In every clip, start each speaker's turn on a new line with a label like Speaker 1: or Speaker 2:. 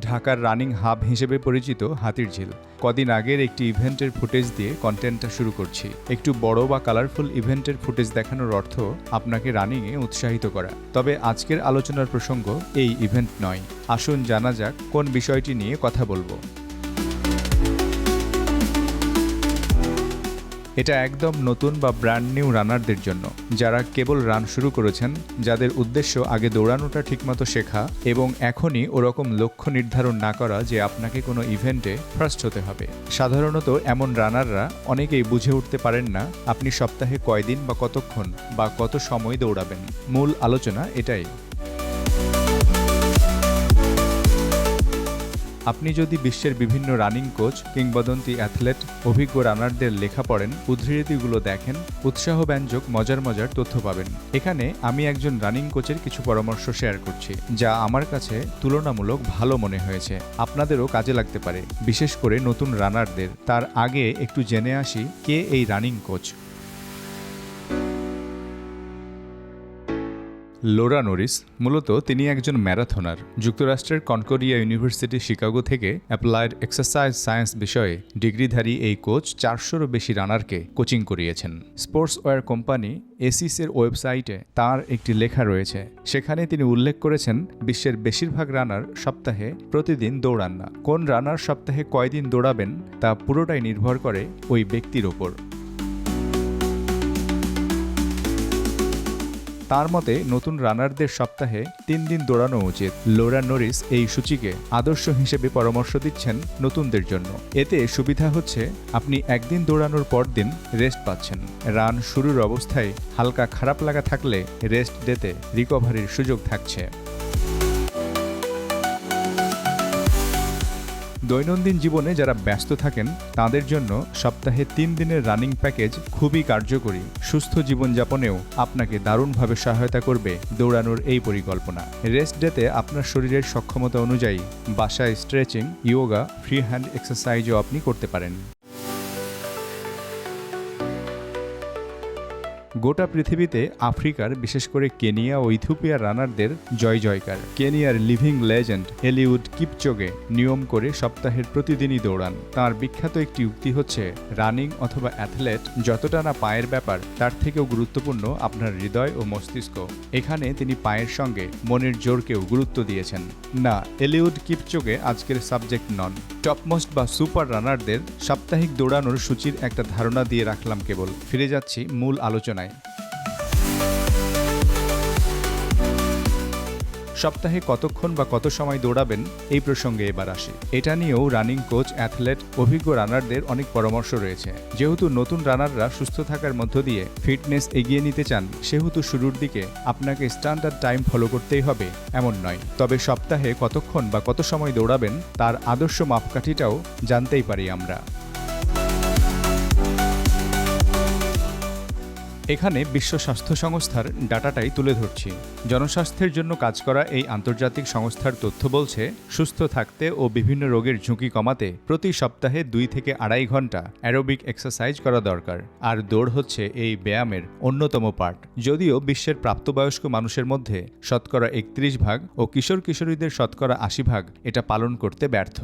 Speaker 1: ঢাকার running hub হিসেবে পরিচিত হাতির ঝিল। কদিন আগের একটি ইভেন্টের ফুটেজ দিয়ে কন্টেন্টটা শুরু করছি। একটু বড় বা কালারফুল ইভেন্টের ফুটেজ দেখানোর অর্থ আপনাকে রানিংয়ে উৎসাহিত করা। তবে আজকের আলোচনার প্রসঙ্গ এই ইভেন্ট নয়। আসুন জানা যাক কোন বিষয়টি নিয়ে কথা বলব। এটা একদম নতুন বা ব্র্যান্ড নিউ রানারদের জন্য। যারা কেবল রান শুরু করেছেন, যাদের উদ্দেশ্য আগে দৌড়ানোটা ঠিকমতো শেখা এবং এখনই ওরকম লক্ষ্য নির্ধারণ না করা যে আপনাকে কোনো ইভেন্টে ফার্স্ট হতে হবে। সাধারণত এমন রানাররা অনেকেই বুঝে উঠতে পারেন না আপনি সপ্তাহে কয়দিন বা কতক্ষণ বা কত সময় দৌড়াবেন। মূল আলোচনা এটাই। আপনি যদি বিশ্বের বিভিন্ন রানিং কোচ কিংবদন্তি অ্যাথলেট, অভিজ্ঞ রানারদের লেখা পড়েন, উদ্ধৃতিগুলো দেখেন উৎসাহব্যঞ্জক মজার মজার তথ্য পাবেন। এখানে আমি একজন রানিং কোচের কিছু পরামর্শ শেয়ার করছি, যা আমার কাছে তুলনামূলক ভালো মনে হয়েছে। আপনাদেরও কাজে লাগতে পারে, বিশেষ করে নতুন রানারদের। তার আগে একটু জেনে আসি, কে এই রানিং কোচ? লোরা নরিস মূলত তিনি একজন ম্যারাথনার। যুক্তরাষ্ট্রের কনকোরিয়া ইউনিভার্সিটি শিকাগো থেকে অ্যাপ্লাইড এক্সারসাইজ সায়েন্স বিষয়ে ডিগ্রিধারী এই কোচ চারশোরও বেশি রানারকে কোচিং করিয়েছেন। স্পোর্টস ওয়্যার কোম্পানি এসিসের ওয়েবসাইটে তার একটি লেখা রয়েছে। সেখানে তিনি উল্লেখ করেছেন, বিশ্বের বেশিরভাগ রানার সপ্তাহে প্রতিদিন দৌড়ান না। কোন রানার সপ্তাহে কয়দিন দৌড়াবেন তা পুরোটাই নির্ভর করে ওই ব্যক্তির ওপর। তার মতে, নতুন রানারদের সপ্তাহে তিন দিন দৌড়ানো উচিত। লোরা নরিস এই সূচিকে আদর্শ হিসেবে পরামর্শ দিচ্ছেন নতুনদের জন্য। এতে সুবিধা হচ্ছে, আপনি একদিন দৌড়ানোর পর দিন রেস্ট পাচ্ছেন। রান শুরুর অবস্থায় হালকা খারাপ লাগা থাকলে রেস্ট ডেতে রিকভারির সুযোগ থাকছে। দৈনন্দিন জীবনে যারা ব্যস্ত থাকেন, তাদের জন্য সপ্তাহে তিন দিনের রানিং প্যাকেজ খুবই কার্যকরী। সুস্থ জীবনযাপনেও আপনাকে দারুণভাবে সহায়তা করবে দৌড়ানোর এই পরিকল্পনা। রেস্ট ডেতে আপনার শরীরের সক্ষমতা অনুযায়ী বাসায় স্ট্রেচিং, ইয়োগা, ফ্রি হ্যান্ড এক্সারসাইজও আপনি করতে পারেন। গোটা পৃথিবীতে আফ্রিকার, বিশেষ করে কেনিয়া ও ইথিওপিয়ার রানারদের জয় জয়কার। কেনিয়ার লিভিং লেজেন্ড এলিউড কিপচোগে নিয়ম করে সপ্তাহের প্রতিদিনই দৌড়ান। তার বিখ্যাত একটি উক্তি হচ্ছে, রানিং অথবা অ্যাথলেট, যতটা না পায়ের ব্যাপার, তার থেকেও গুরুত্বপূর্ণ আপনার হৃদয় ও মস্তিষ্ক। এখানে তিনি পায়ের সঙ্গে মনের জোরকেও গুরুত্ব দিয়েছেন। না, এলিউড কিপচোগে আজকের সাবজেক্ট নন। টপমোস্ট বা সুপার রানারদের সাপ্তাহিক দৌড়ানোর সূচির একটা ধারণা দিয়ে রাখলাম কেবল। ফিরে যাচ্ছি মূল আলোচনায়। সপ্তাহে কতক্ষণ বা কত সময় দৌড়াবেন? এই প্রসঙ্গে এবার আসে। এটা নিয়েও রানিং কোচ, অ্যাথলেট, অভিজ্ঞ রানারদের অনেক পরামর্শ রয়েছে। যেহেতু নতুন রানাররা সুস্থ থাকার মধ্য দিয়ে ফিটনেস এগিয়ে নিতে চান, সেহেতু শুরুর দিকে আপনাকে স্ট্যান্ডার্ড টাইম ফলো করতেই হবে, এমন নয়। তবে সপ্তাহে কতক্ষণ বা কত সময় দৌড়াবেন, তার আদর্শ মাপকাঠিটাও জানতেই পারি আমরা। এখানে বিশ্ব স্বাস্থ্য সংস্থার ডাটাটাই তুলে ধরছি। জনস্বাস্থ্যের জন্য কাজ করা এই আন্তর্জাতিক সংস্থার তথ্য বলছে, সুস্থ থাকতে ও বিভিন্ন রোগের ঝুঁকি কমাতে প্রতি সপ্তাহে দুই থেকে আড়াই ঘণ্টা অ্যারোবিক এক্সারসাইজ করা দরকার। আর দৌড় হচ্ছে এই ব্যায়ামের অন্যতম পার্ট। যদিও বিশ্বের প্রাপ্তবয়স্ক মানুষের মধ্যে শতকরা একত্রিশ ভাগ ও কিশোর কিশোরীদের শতকরা আশি ভাগ এটা পালন করতে ব্যর্থ।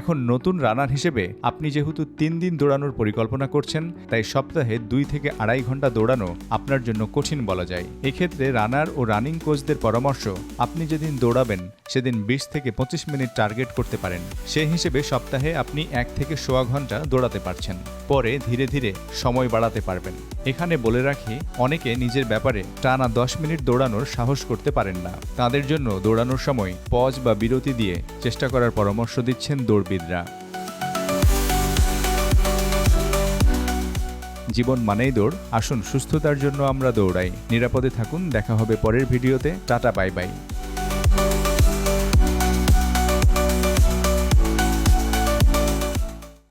Speaker 1: এখন নতুন রানার হিসেবে আপনি যেহেতু তিন দিন দৌড়ানোর পরিকল্পনা করছেন, তাই সপ্তাহে দুই থেকে আড়াই ঘণ্টা দৌড়ানো আপনার জন্য কঠিন বলা যায়। এক্ষেত্রে রানার ও রানিং কোচদের পরামর্শ, আপনি যেদিন দৌড়াবেন, সেদিন বিশ থেকে পঁচিশ মিনিট টার্গেট করতে পারেন। সেই হিসেবে সপ্তাহে আপনি এক থেকে সোয়া ঘণ্টা দৌড়াতে পারছেন। পরে ধীরে ধীরে সময় বাড়াতে পারবেন। এখানে বলে রাখি, অনেকে নিজের ব্যাপারে টানা দশ মিনিট দৌড়ানোর সাহস করতে পারেন না। তাদের জন্য দৌড়ানোর সময় পজ বা বিরতি দিয়ে চেষ্টা করার পরামর্শ দিচ্ছেন দৌড়বিদরা জীবন মানেই দৌড়। আসুন, সুস্থতার জন্য আমরা দৌড়াই। নিরাপদে থাকুন। দেখা হবে পরের ভিডিওতে। Tata, bye bye.